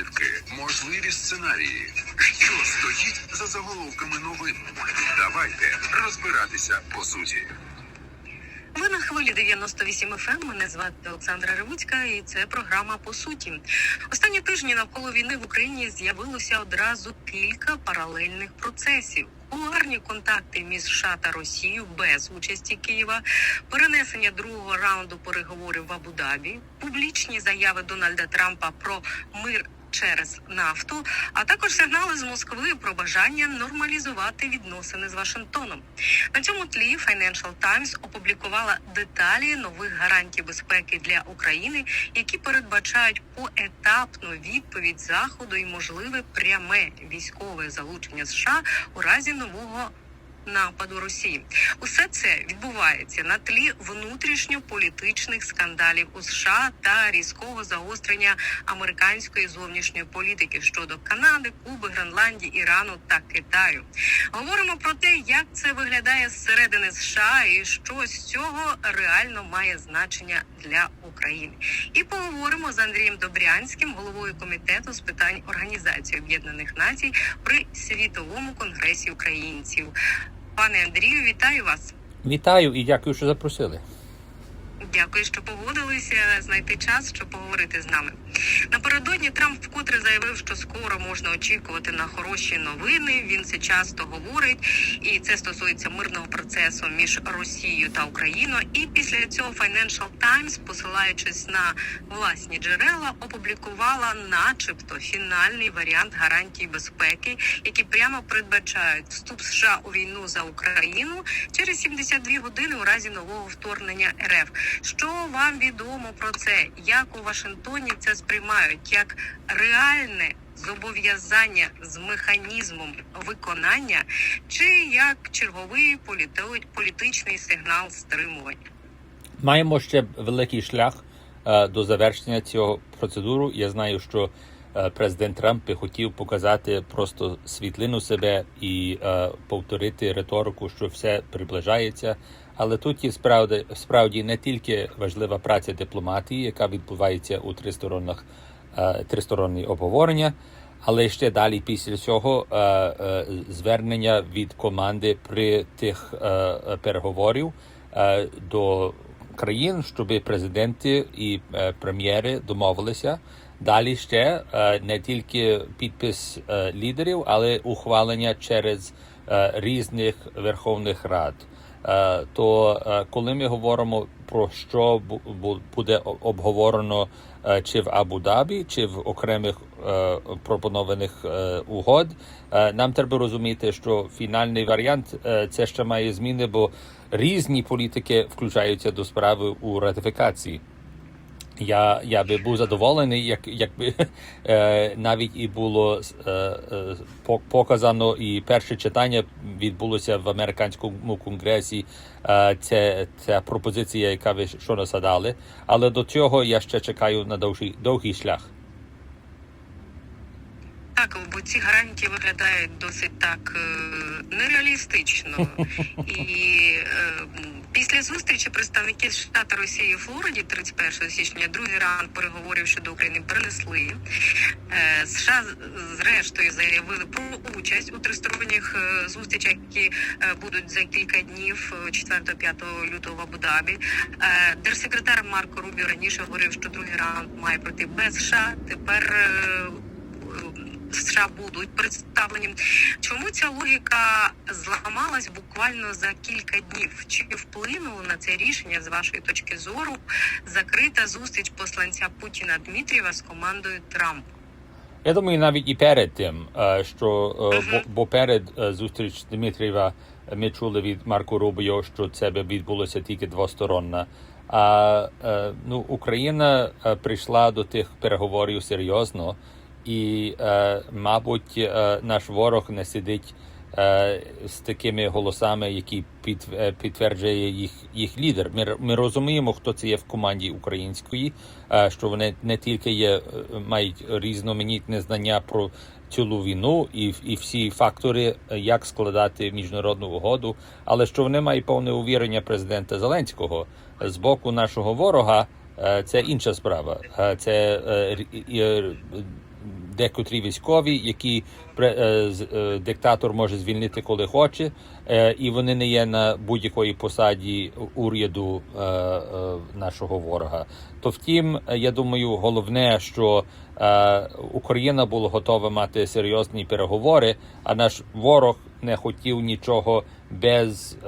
наслідки, можливі сценарії. Що стоїть за заголовками новин? Давайте розбиратися по суті. Ви на хвилі 98 FM, Мене звати Олександра Ревуцька, і це програма по суті. Останні тижні навколо війни в Україні з'явилося одразу кілька паралельних процесів. Кулуарні контакти між США та Росією без участі Києва, перенесення другого раунду переговорів в Абу-Дабі, публічні заяви Дональда Трампа про мир через нафту, а також сигнали з Москви про бажання нормалізувати відносини з Вашингтоном. На цьому тлі Financial Times опублікувала деталі нових гарантій безпеки для України, які передбачають поетапну відповідь заходу і можливе пряме військове залучення США у разі нового. Нападу Росії усе це відбувається на тлі внутрішньополітичних скандалів у США та різкого загострення американської зовнішньої політики щодо Канади, Куби, Гренландії, Ірану та Китаю. Говоримо про те, як це виглядає зсередини США і що з цього реально має значення для України. І поговоримо з Андрієм Добрянським, головою комітету з питань Організації Об'єднаних Націй при світовому конгресі українців. Пане Андрію, вітаю вас. Вітаю і дякую, що запросили. Дякую, що погодилися знайти час, щоб поговорити з нами. Напередодні Трамп вкотре заявив, що скоро можна очікувати на хороші новини. Він це часто говорить, і це стосується мирного процесу між Росією та Україною. І після цього Financial Times, посилаючись на власні джерела, опублікувала, начебто, фінальний варіант гарантій безпеки, які прямо передбачають вступ США у війну за Україну через 72 години у разі нового вторгнення РФ. Що вам відомо про це? Як у Вашингтоні це сприймають як реальне зобов'язання з механізмом виконання, чи як черговий політо- політичний сигнал стримування? Маємо ще великий шлях е, до завершення цього процедуру. Я знаю, що е, президент Трамп би хотів показати просто світлину себе і е, повторити риторику, що все приближається. Але тут є справді, справді не тільки важлива праця дипломатії, яка відбувається у тристоронних е, тристоронні обговорення, але ще далі після цього е, е, звернення від команди при тих переговорів до країн, щоб президенти і прем'єри домовилися. Далі ще не тільки підпис лідерів, але ухвалення через різних верховних рад. Е, То е, коли ми говоримо про що бу- бу- буде обговорено е, чи в Абу-Дабі, чи в окремих пропонованих угод, нам треба розуміти, що фінальний варіант це ще має зміни, бо різні політики включаються до справи у ратифікації. Я, я би був задоволений, як, якби е, навіть і було е, е, показано, і перше читання відбулося в американському конгресі. Е, це ця пропозиція, яка ви що насадали. Але до цього я ще чекаю на довгий, довгий шлях. Так, бо ці гарантії виглядають досить так е, нереалістично. І е, після зустрічі представників та Росії у Флориді 31 січня другий раунд переговорів щодо України перенесли. Е, США зрештою заявили про участь у тристоронніх зустрічах, які будуть за кілька днів е, 4-5 лютого в Абу-Дабі. Держсекретар Марко Рубіо раніше говорив, що другий раунд має пройти без США. Тепер США будуть представлені. Чому ця логіка зламалась буквально за кілька днів? Чи вплинуло на це рішення з вашої точки зору закрита зустріч посланця Путіна Дмитрієва з командою Трампа? Я думаю, навіть і перед тим, е, що е, бо, бо перед е, зустріч Дмитрієва ми чули від Марко Рубіо, що це би відбулося тільки двосторонна. А ну, Україна прийшла до тих переговорів серйозно, і, е, мабуть, е, наш ворог не сидить е, з такими голосами, які під, е, підтверджує їх, їх лідер. Ми, ми розуміємо, хто це є в команді української, е, що вони не тільки є, е, мають різноманітне знання про цілу війну і, і всі фактори, як складати міжнародну угоду, але що вони мають повне увірення президента Зеленського з боку нашого ворога. е, Це інша справа. Е, Це декотрі військові, які е, е, диктатор може звільнити коли хоче, е, і вони не є на будь-якої посаді уряду нашого ворога. То втім, я думаю, головне, що Україна була готова мати серйозні переговори, а наш ворог не хотів нічого без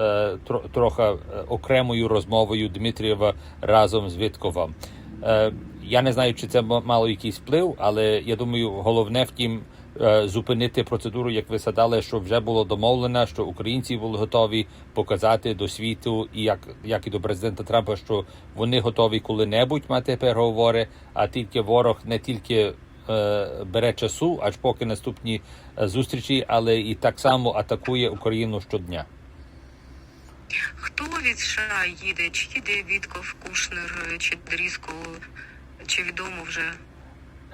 тро- трохи окремою розмовою Дмитрієва разом з Вітковим. Я не знаю, чи це мало якийсь вплив, але я думаю, головне втім е, зупинити процедуру, як ви садали, що вже було домовлено, що українці були готові показати до світу, і як, як і до президента Трампа, що вони готові коли-небудь мати переговори, а тільки ворог не тільки е, бере часу, аж поки наступні е, зустрічі, але і так само атакує Україну щодня. Хто від США їде? Чи їде Вітков, Кушнер, чи Дрізко, чи відомо вже?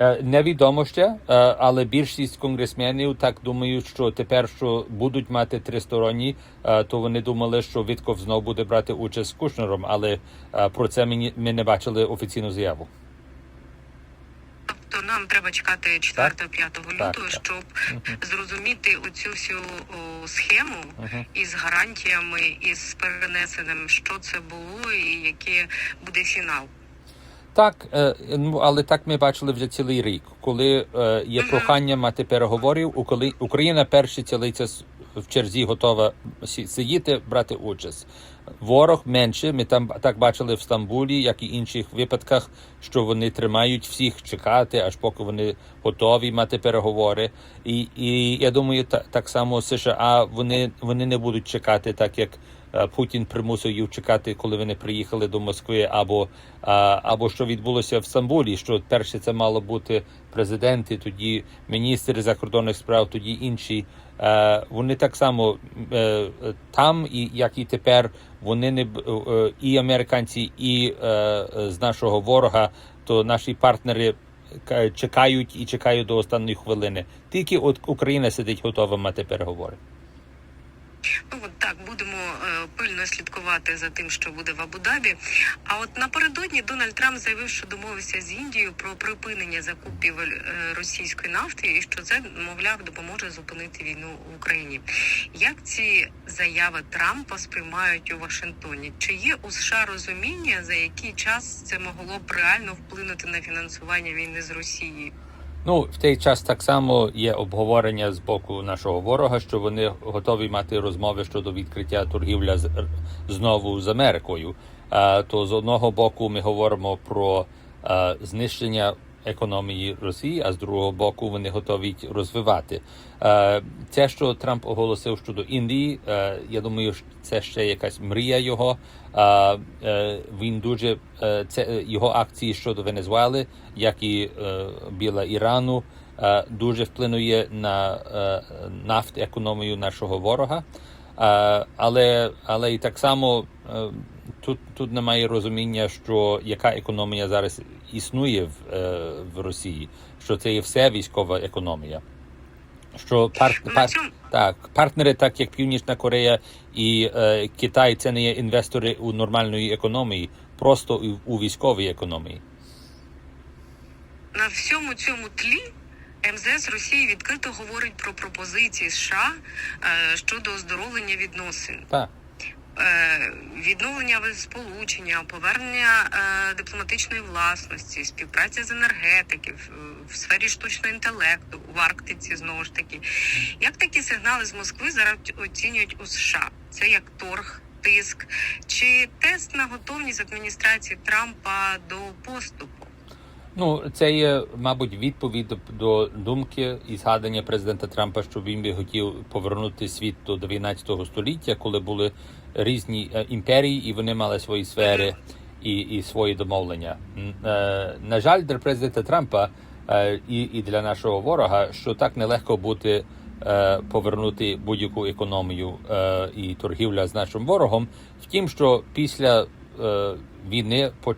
Е, Невідомо ще, е, але більшість конгресменів так думають, що тепер, що будуть мати тристоронні, е, то вони думали, що Вітков знов буде брати участь з Кушнером, але про це ми не бачили офіційну заяву. Тобто нам треба чекати 4-5 лютого, так. щоб зрозуміти оцю всю о, схему Мгм. із гарантіями, із перенесеним, що це було і який буде фінал. Так, е, ну але так ми бачили вже цілий рік, коли е, є прохання мати переговорів, коли Україна перші цілиться в черзі готова сидіти, брати участь. Ворог менше. Ми там так бачили в Стамбулі, як і інших випадках, що вони тримають всіх чекати, аж поки вони готові мати переговори. І, і я думаю, та, так само США вони, вони не будуть чекати, так як Путін примусив їх чекати, коли вони приїхали до Москви, або, або що відбулося в Стамбулі. Що перше це мало бути президенти, тоді міністри закордонних справ, тоді інші. Е, Вони так само е, е, там, і як і тепер, вони не е, і американці, і е, е, з нашого ворога, то наші партнери. Чекають і чекають до останньої хвилини. Тільки от Україна сидить готова мати переговори. Ну от так будемо е, пильно слідкувати за тим, що буде в Абу-Дабі. А от напередодні Дональд Трамп заявив, що домовився з Індією про припинення закупівель російської нафти, і що це мовляв допоможе зупинити війну в Україні. Як ці заяви Трампа сприймають у Вашингтоні? Чи є у США розуміння, за який час це могло б реально вплинути на фінансування війни з Росією? Ну, в той час так само є обговорення з боку нашого ворога, що вони готові мати розмови щодо відкриття торгівля з знову з Америкою. А, то з одного боку ми говоримо про а, знищення економії Росії, а з другого боку вони готові розвивати. Е, Це, що Трамп оголосив щодо Індії, я думаю, це ще якась мрія його. Він дуже це його акції щодо Венесуели, як і біля Ірану, дуже вплинує на нафт економію нашого ворога. Але, але і так само тут, тут немає розуміння, що яка економія зараз існує в, е, в Росії, що це є все військова економія. Що пар, пар, так, партнери, так як Північна Корея і е, Китай, це не є інвестори у нормальної економії, просто у, у військовій економії. на всьому цьому тлі МЗС Росії відкрито говорить про пропозиції США е, щодо оздоровлення відносин. Так. Е, Відновлення сполучення, повернення е, дипломатичної власності, співпраця з енергетики в, в сфері штучного інтелекту в Арктиці знову ж таки. Як такі сигнали з Москви зараз оцінюють у США? Це як торг, тиск чи тест на готовність адміністрації Трампа до поступу? Ну, це є, мабуть, відповідь до, до думки і згадання президента Трампа, що він би хотів повернути світ до 19 століття, коли були різні е, імперії, і вони мали свої сфери і, і свої домовлення. Е, на жаль, для президента Трампа е, і, і для нашого ворога, що так нелегко бути повернути будь-яку економію і торгівля з нашим ворогом. Втім, що після війни, по-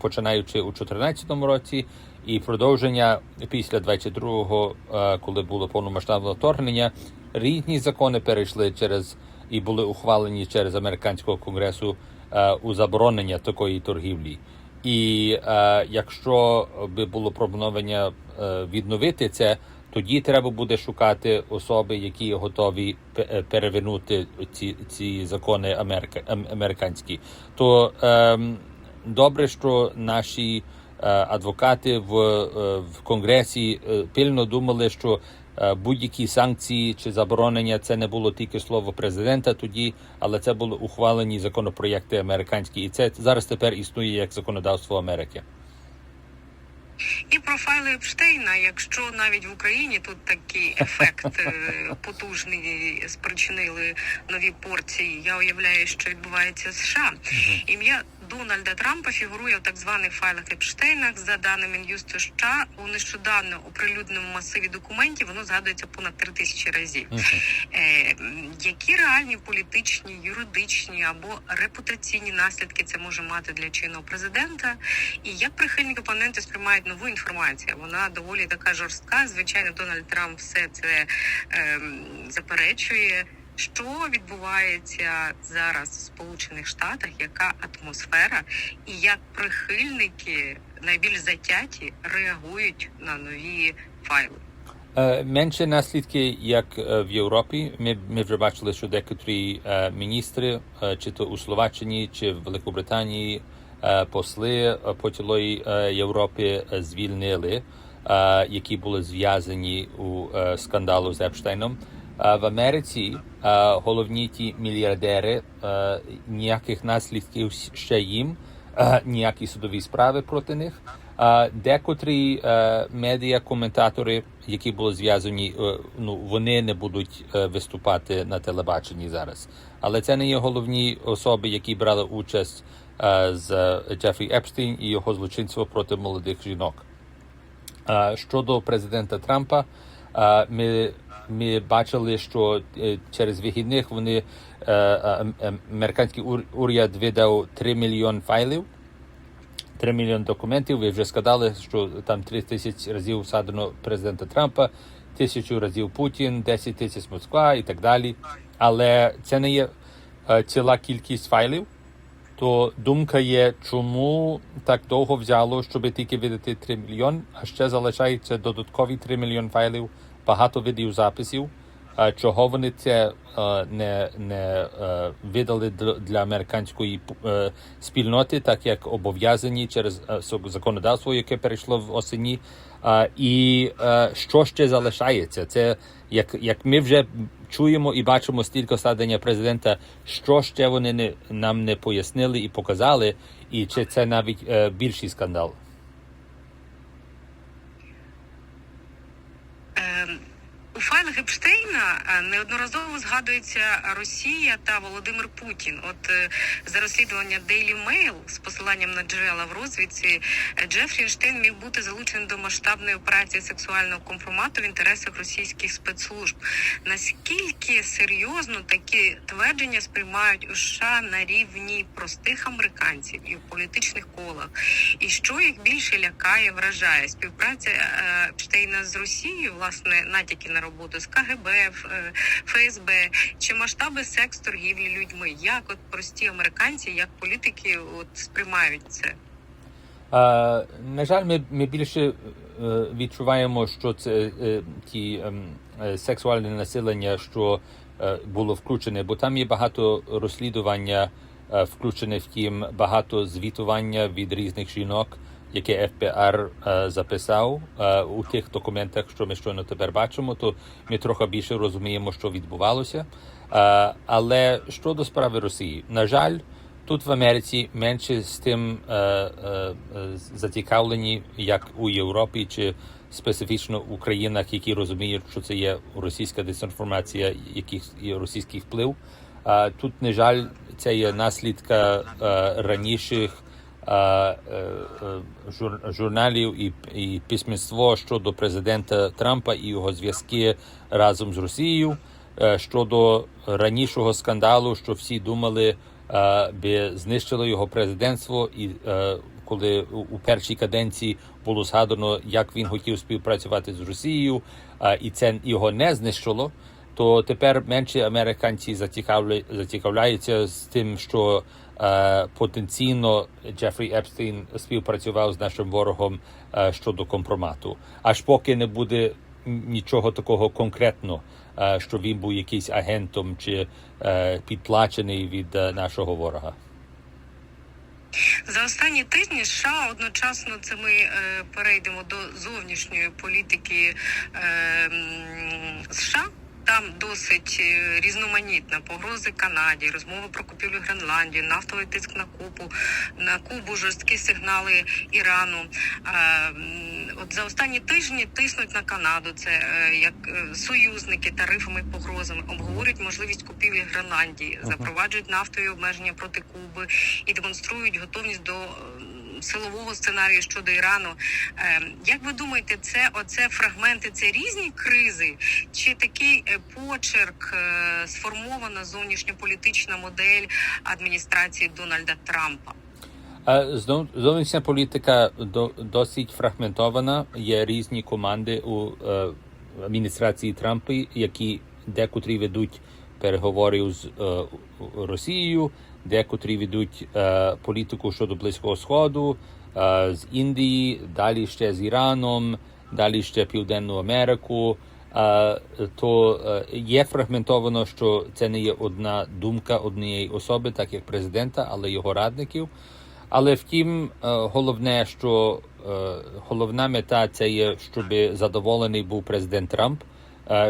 починаючи у 2014 році, і продовження після 22-го, е, коли було повномасштабне вторгнення, різні закони перейшли через і були ухвалені через американського конгресу е, у заборонення такої торгівлі. І е, якщо би було пропонування е, відновити це, тоді треба буде шукати особи, які готові пе- перевернути ці, ці закони Америка, американські. То ем, добре, що наші е, адвокати в, в Конгресі пильно думали, що будь-які санкції чи заборонення це не було тільки слово президента тоді, але це були ухвалені законопроєкти американські, і це зараз тепер існує як законодавство Америки. І про файли Епштейна, якщо навіть в Україні тут такий ефект е, потужний спричинили нові порції, я уявляю, що відбувається в США. Ім'я Дональда Трампа фігурує в так званих файлах Епштейна. За даними Мін'юсту США, у нещодавно оприлюдненому масиві документів воно згадується понад три тисячі разів. Е, які реальні політичні, юридичні або репутаційні наслідки це може мати для чинного президента? І як прихильники опоненти сприймають нову інформацію? Вона доволі така жорстка. Звичайно, Дональд Трамп все це ем, заперечує. Що відбувається зараз в Сполучених Штатах? Яка атмосфера, і як прихильники найбільш затяті реагують на нові файли? Е, Менше наслідки, як е, в Європі. Ми, ми вже бачили, що декотрі е, міністри, е, чи то у Словаччині, чи в Великобританії, е, посли е, по цілої е, Європі е, звільнили, е, які були зв'язані у е, скандалу з Епштейном. В Америці е, головні ті мільярдери е, ніяких наслідків ще їм, е, ніякі судові справи проти них. Декотрі е, медіа коментатори, які були зв'язані, е, ну вони не будуть е, виступати на телебаченні зараз. Але це не є головні особи, які брали участь е, з Джефрі Епштейн і його злочинство проти молодих жінок. Щодо президента Трампа, ми, ми бачили, що е, через вихідних вони е, е, е, американський уряд видав 3 мільйон файлів. 3 мільйони документів. Ви вже сказали, що там 3 тисяч разів садено президента Трампа, тисячу разів Путін, 10 тисяч Москва і так далі. Але це не є е, ціла кількість файлів. То думка є, чому так довго взяло, щоб тільки видати 3 мільйон, а ще залишається додаткові 3 мільйон файлів, багато відеозаписів. А чого вони це е, не, не е, видали для, американської е, спільноти, так як обов'язані через законодавство, яке перейшло в осені. І що ще залишається? Це як, як ми вже чуємо і бачимо стільки садення президента, що ще вони не, нам не пояснили і показали, і чи це навіть е, більший скандал? Ем, У файлах Епштейна е, неодноразово згадується Росія та Володимир Путін. От е, за розслідування Daily Mail з посиланням на джерела в розвідці е, Джефрі Епштейн міг бути залучений до масштабної операції сексуального компромату в інтересах російських спецслужб. Наскільки серйозно такі твердження сприймають у США на рівні простих американців і в політичних колах? І що їх більше лякає, вражає співпраця Епштейна з Росією, власне, натяки на роботу з КГБ, е, ФСБ чи масштаби секс торгівлі людьми? Як от прості американці, як політики, от сприймають це? Е, на жаль, ми, ми більше е, відчуваємо, що це е, ті ем, сексуальне населення, що було включене, бо там є багато розслідування включене в тім, багато звітування від різних жінок, яке ФБР е, записав е, у тих документах, що ми щойно тепер бачимо, то ми трохи більше розуміємо, що відбувалося. Е, але щодо справи Росії, на жаль. Тут в Америці менше з тим е, зацікавлені, як у Європі чи специфічно у країнах, які розуміють, що це є російська дезінформація, яких є російський вплив. Тут, на жаль, це є наслідка раніших журналів і, і письменство щодо президента Трампа і його зв'язки разом з Росією. Е, щодо ранішого скандалу, що всі думали, е, би знищило його президентство, і е, коли у першій каденції було згадано, як він хотів співпрацювати з Росією, е, і це його не знищило. То тепер менше американці зацікавля- зацікавляються з тим, що е, потенційно Джефрі Епстейн співпрацював з нашим ворогом е, щодо компромату. Аж поки не буде нічого такого конкретного, е, що він був якийсь агентом чи е, підплачений від е, нашого ворога. За останні тижні США одночасно це ми е, перейдемо до зовнішньої політики е, США. Там досить е, різноманітна погрози Канаді, розмови про купівлю Гренландії, нафтовий тиск на Кубу, на Кубу, жорсткі сигнали Ірану. Е, От за останні тижні тиснуть на Канаду. Це е, як союзники тарифами, погрозами обговорюють можливість купівлі Гренландії, запроваджують нафтові обмеження проти Куби і демонструють готовність до. Силового сценарію щодо Ірану, Е, як ви думаєте, це оце фрагменти, це різні кризи, чи такий е, почерк е, сформована зовнішньополітична модель адміністрації Дональда Трампа? Е, Зовнішня політика до- досить фрагментована. Є різні команди у адміністрації Трампа, які декотрі ведуть переговори з Росією, декотрі ведуть е, політику щодо Близького Сходу, е, з Індії, далі ще з Іраном, далі ще Південну Америку. Е, то е, є фрагментовано, що це не є одна думка однієї особи, так як президента, але його радників. Але втім, е, головне, що е, головна мета це є, щоб задоволений був президент Трамп,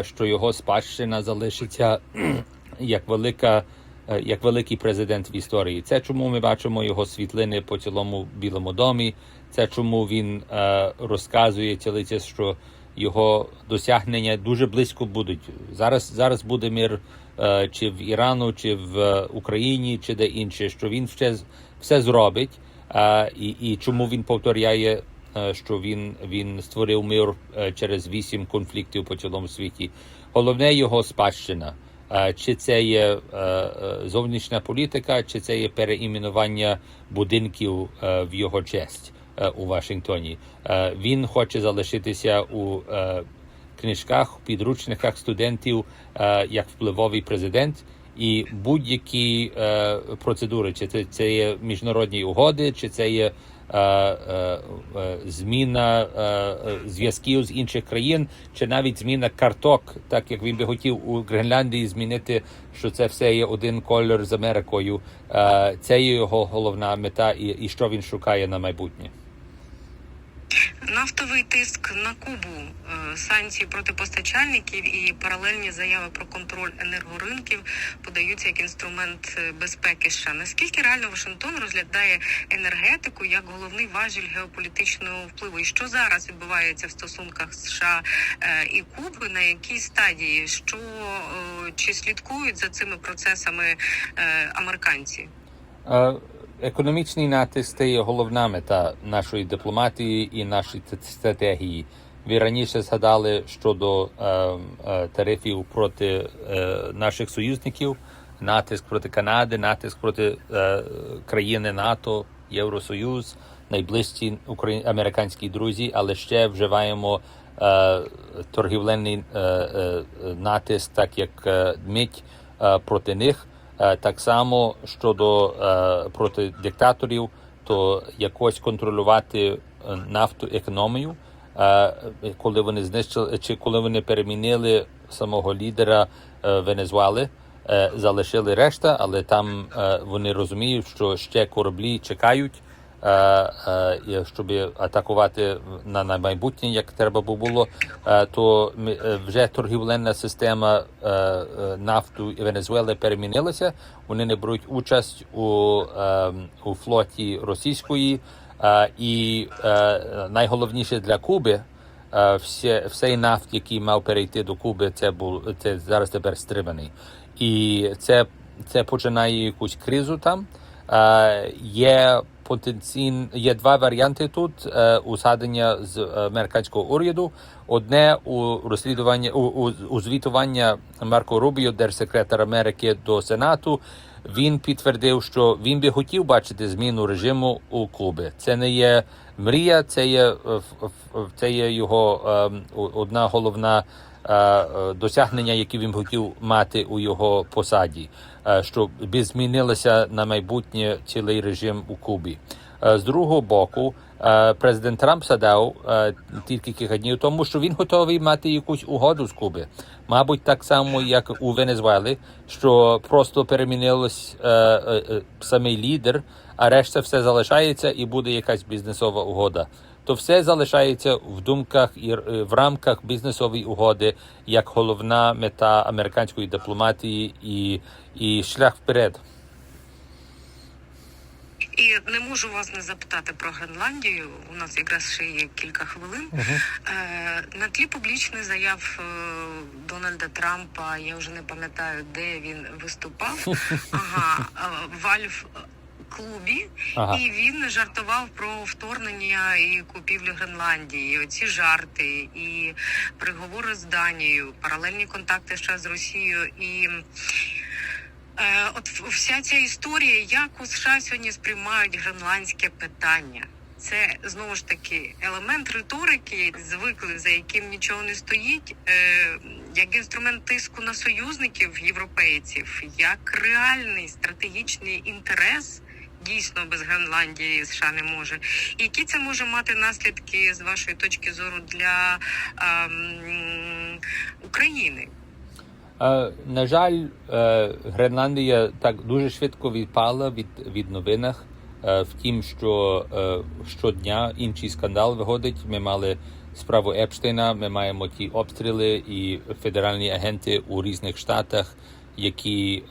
що його спадщина залишиться як велика. Е, Як великий президент в історії, це чому ми бачимо його світлини по цілому Білому домі. Це чому він е, розказує цілий що його досягнення дуже близько будуть. Зараз зараз буде мир е, чи в Ірану, чи в Україні, чи де інше. Що він все, все зробить, і, і чому він повторяє, що він, він створив мир через вісім конфліктів по цілому світі. Головне його спадщина. Е, Чи це є е, е, зовнішня політика, чи це є переіменування будинків в його честь у Вашингтоні? Він хоче залишитися у книжках, підручниках студентів як впливовий президент. І будь-які е, процедури, чи це, це є міжнародні угоди, чи це є зміна е, е, зв'язків з інших країн, чи навіть зміна карток, так як він би хотів у Гренландії змінити, що це все є один кольор з Америкою. Е, це є його головна мета, і що він шукає на майбутнє. Нафтовий тиск на Кубу, е, санкції проти постачальників і паралельні заяви про контроль енергоринків подаються як інструмент е, безпеки. США. наскільки реально Вашингтон розглядає енергетику як головний важіль геополітичного впливу? І що зараз відбувається в стосунках США е, і Куби? На якій стадії? Що чи слідкують за цими процесами американці? Е, Економічний натиск це є головна мета нашої дипломатії і нашої стратегії. Ви раніше згадали щодо е, е, тарифів проти е, наших союзників, натиск проти Канади, натиск проти е, країни НАТО, Євросоюз, найближчі україн... американські друзі, але ще вживаємо е, торгівельний е, е, натиск, так як е, мить е, проти них. Е, Так само щодо е, проти диктаторів, то якось контролювати е, нафту економію, коли вони знищили чи коли вони перемінили самого лідера Венезуели. Залишили решта, але там вони розуміють, що ще кораблі чекають. Е, е, щоб атакувати на, майбутнє, як треба було, е, то вже торгівельна система нафту і Венесуели перемінилася. Вони не беруть участь у, у флоті російської, і найголовніше для Куби. Все, всей нафт, який мав перейти до Куби, це був це зараз тепер стриманий, і це, це починає якусь кризу там. Е, є потенційн, є два варіанти тут усадення з американського уряду. Одне у розслідування у, у, у звітування Марко Рубіо, держсекретар Америки до Сенату. він підтвердив, що він би хотів бачити зміну режиму у Кубі. Це не є мрія, це є це є його одна головна досягнення, які він хотів мати у його посаді, е, щоб змінилося на майбутнє цілий режим у Кубі. Е, З другого боку, е, президент Трамп задав е, тільки кілька днів тому, що він готовий мати якусь угоду з Куби. Мабуть, так само, як у Венесуелі, що просто перемінилось е, е, е, самий лідер, а решта все залишається і буде якась бізнесова угода. То все залишається в думках і е, в рамках бізнесової угоди як головна мета американської дипломатії і, і шлях вперед. І не можу вас не запитати про Гренландію. У нас якраз ще є кілька хвилин. Е, на тлі публічних заяв е, Дональда Трампа, я вже не пам'ятаю, де він виступав. Ага, е, в Альф клубі, Ага. і він жартував про вторгнення і купівлю Гренландії. І Оці жарти, і переговори з Данією, паралельні контакти ще з Росією і. Е, от вся ця історія, як у США сьогодні сприймають гренландське питання. Це знову ж таки елемент риторики, звикли, за яким нічого не стоїть, е, як інструмент тиску на союзників європейців, як реальний стратегічний інтерес. Дійсно, без Гренландії США не може. І які це може мати наслідки з вашої точки зору для ем, України? Е, На жаль, е, Гренландія так дуже швидко відпала від, від новинах. Е, Втім, що щодня інший скандал виходить. Ми мали справу Епштейна, ми маємо ті обстріли і федеральні агенти у різних штатах, які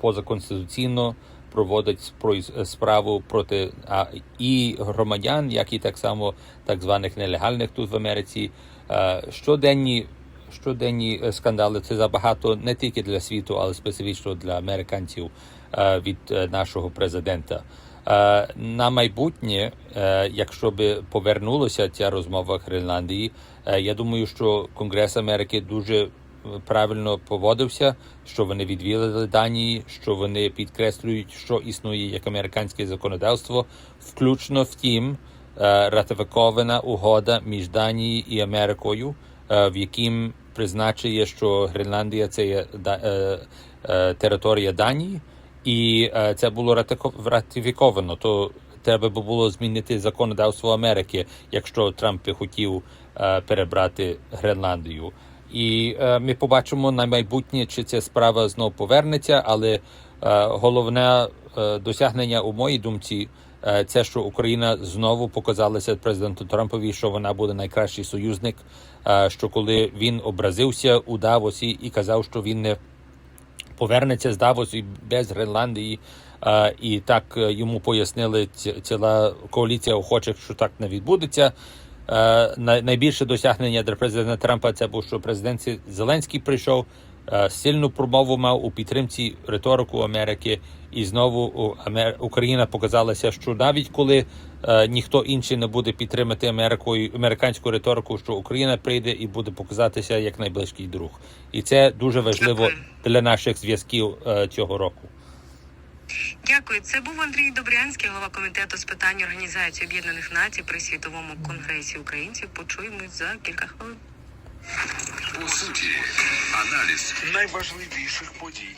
позаконституційно проводять спро- справу проти а, і громадян, як і так само так званих нелегальних тут в Америці. Е, Щоденні щоденні е, скандали це забагато не тільки для світу, але специфічно для американців е, від е, нашого президента. Е, На майбутнє, е, якщо би повернулася ця розмова Гренландії, е, я думаю, що Конгрес Америки дуже е, правильно поводився, що вони відвідали Данії, що вони підкреслюють, що існує як американське законодавство, включно втім е, ратифікована угода між Данією і Америкою, е, в яким призначує, що Гренландія це є е, територія Данії, і це було ратифіковано. То треба було змінити законодавство Америки, якщо Трамп хотів перебрати Гренландію. І е, ми побачимо на майбутнє, чи ця справа знов повернеться, але е, головне е, досягнення у моїй думці е, це, що Україна знову показалася президенту Трампові, що вона буде найкращий союзник. е, Що коли він образився у Давосі і казав, що він не повернеться з Давосу без Гренландії, е, і так е, йому пояснили ціла коаліція охочих, що так не відбудеться. Е, най- Найбільше досягнення для президента Трампа це був, що президент Зеленський прийшов, е, сильну промову мав у підтримці риторику Америки, і знову Україна показалася, що навіть коли е, ніхто інший не буде підтримати Америкою американську риторику, що Україна прийде і буде показатися як найближчий друг, і це дуже важливо для наших зв'язків цього року. Дякую. Це був Андрій Добрянський, голова комітету з питань організації Об'єднаних Націй при світовому конгресі українців. Почуємось за кілька хвилин. По суті, аналіз найважливіших подій.